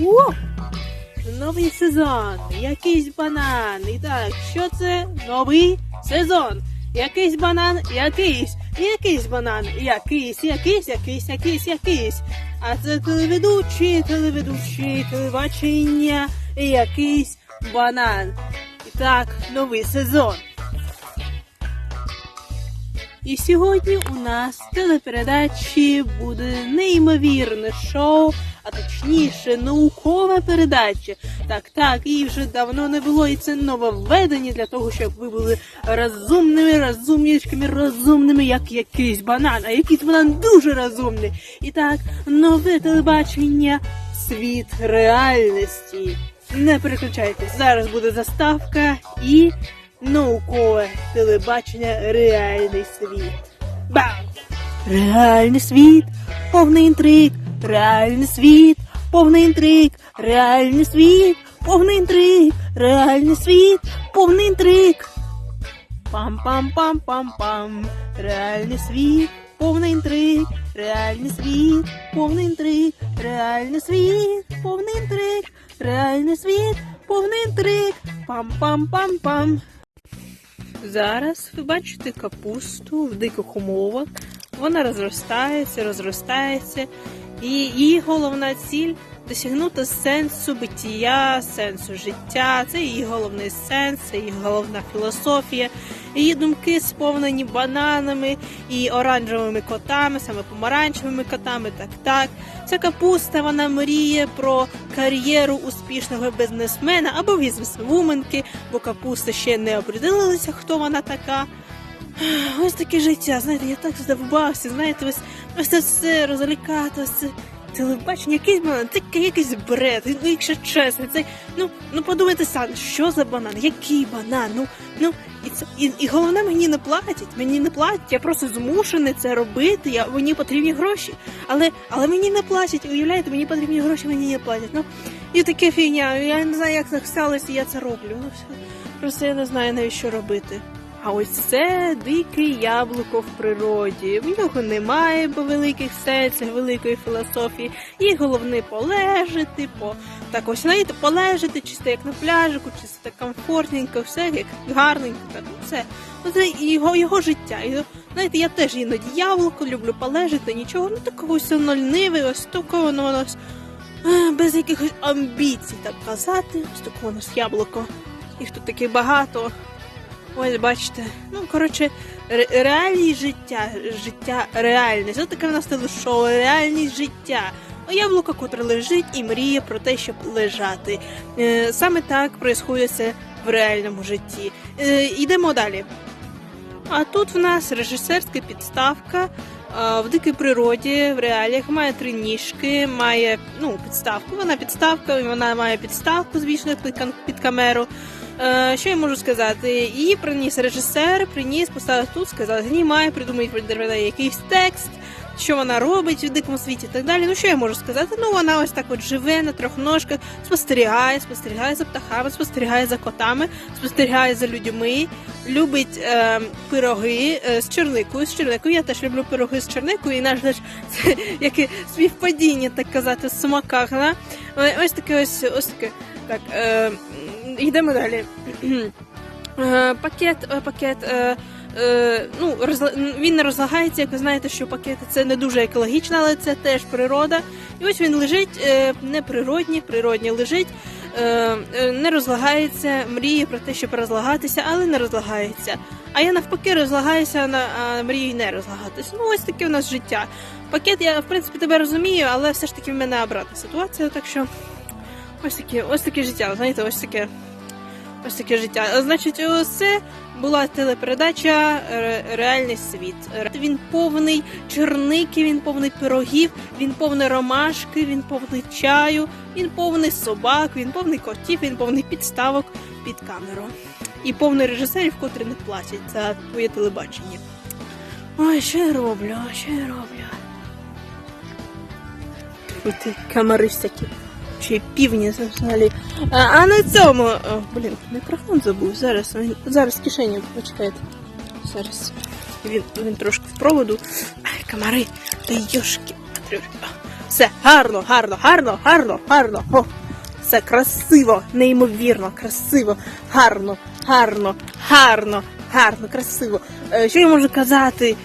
О! Новий сезон, якийсь банан. І так, що це? Новий сезон. Якийсь банан, якийсь, якийсь банан, якийсь, якийсь, якийсь, якийсь, якийсь. А це телеведучий, телеведучий, телебачення, якийсь банан. І так, новий сезон. І сьогодні у нас в телепередачі буде неймовірне шоу, а точніше наукова передача. Так, так, її вже давно не було, і це нововведення для того, щоб ви були розумними, розумнічками, розумними, як якийсь банан, а якийсь банан дуже розумний. І так, нове телебачення світ реальності. Не переключайтесь, зараз буде заставка і наукове телебачення реальний світ. Бам! Реальний світ, повний інтриг, реальний світ, повний інтриг, реальний світ, повний інтриг, реальний світ, повний інтриг. Пам-пам-пам-пам-пам. Реальний світ, повний інтриг, реальний світ, повний інтриг, реальний світ, повний інтриг, реальний світ, повний інтриг. Пам-пам-пам-пам. Зараз ви бачите капусту в диких умовах. Вона розростається, розростається, і її головна ціль досягнути сенсу биття, сенсу життя. Це її головний сенс, це її головна філософія. Її думки сповнені бананами і оранжевими котами, саме помаранчевими котами. Так, так. Ця капуста вона мріє про кар'єру успішного бізнесмена або бізнесвуменки, бо капуста ще не оприділилася, хто вона така. Ось таке життя, знаєте, я так здивувався, знаєте, ось, ось це все розлікати, ось це телебачення, якийсь банан, це якийсь бред, ну якщо чесно, це, ну, ну подумайте самі, що за банан, який банан, ну, ну, і, це, і, і головне, мені не платять, мені не платять, я просто змушений це робити, я, мені потрібні гроші, але, але мені не платять, уявляєте, мені потрібні гроші, мені не платять, ну, і таке фігня, я не знаю, як так сталося, я це роблю, ну, все, просто я не знаю, навіщо робити. А ось це дике яблуко в природі. В нього немає великих сенсів, великої філософії. Їй головне полежати, по так ось знаєте, полежати, чисто як на пляжику, чисто комфортненько, все як гарненько, так ну, все. Ну, це його, його життя. І, знаєте, я теж іноді яблуко, люблю полежати, нічого, ну такого ось нольниве, ось такого воно нас е, без якихось амбіцій, так казати. Ось такого у нас яблуко. Їх тут таки багато. Ось бачите, ну коротше, ре- реальність життя, життя реальність. Ось таке в нас телешоу, реальність життя. А яблуко, котре лежить і мріє про те, щоб лежати. Е, саме так відбувається в реальному житті. Е, йдемо далі. А тут в нас режисерська підставка. а, В дикій природі в реаліях має три ніжки, має ну, підставку. Вона підставка, вона має підставку, звісно, під камеру. Е, що я можу сказати? Її приніс режисер, приніс, поставив тут, сказав, знімай, придумай якийсь текст, що вона робить у дикому світі і так далі. Ну що я можу сказати? Ну вона ось так от живе на трьох ножках, спостерігає, спостерігає за птахами, спостерігає за котами, спостерігає за людьми, любить е, пироги е, з черникою. З черникою. Я теж люблю пироги з черникою, і наш це яке співпадіння, так казати, в. Да? Е, Ось таке ось ось таке. Так, е, йдемо далі. Е, пакет, е, пакет. Е, ну, він не розлагається, як ви знаєте, що пакети це не дуже екологічно, але це теж природа. І ось він лежить неприродній, природній лежить, не розлагається, мріє про те, щоб розлагатися, але не розлагається. А я навпаки розлагаюся, на- мрію не розлагатися. Ну, ось таке у нас життя. Пакет, я в принципі тебе розумію, але все ж таки в мене обратна ситуація, так що ось таке, ось таке життя, знаєте, ось таке. Ось таке життя. Значить, ось це була телепередача Реальний світ. Він повний черники, він повний пирогів, він повний ромашки, він повний чаю, він повний собак, він повний котів, він повний підставок під камеру. І повний режисерів, котрі не платять за твоє телебачення. Ой, що я роблю? Що я роблю? Ти, камери всякі. Чи півні взагалі. А, а на цьому. О, блін, мікрофон забув. Зараз він- зараз кишені почекайте. Зараз. Він, він трошки в проводу. Ай, комари, та йошки. Все гарно, гарно, гарно, гарно, гарно. О, все красиво, неймовірно, красиво, гарно, гарно, гарно, гарно, красиво. Е, Що я можу казати?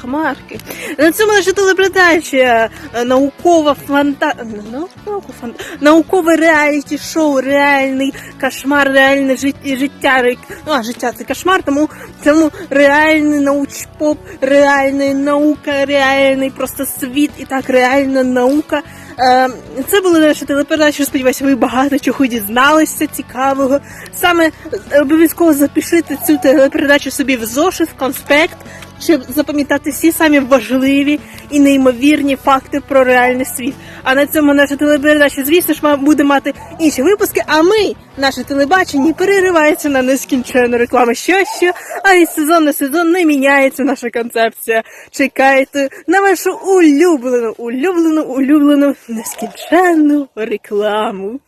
Хмарки. На цьому наша телепередача е, наукова фанта... наукова фан... наукове реаліті шоу, реальний кошмар, реальне життя, ну, а життя це кошмар, тому цьому реальний научпоп, реальна наука, реальний просто світ і так реальна наука. Е, Це була наша телепередача. Сподіваюся, ви багато чого дізналися цікавого. Саме е, обов'язково запишіть цю телепередачу собі в зошит, в конспект, щоб запам'ятати всі самі важливі і неймовірні факти про реальний світ. А на цьому наша телепередача, звісно ж, буде мати інші випуски. А ми, наше телебачення, переривається на нескінченну рекламу. Що що? А із сезон на сезон не міняється наша концепція. Чекайте на вашу улюблену, улюблену, улюблену нескінченну рекламу.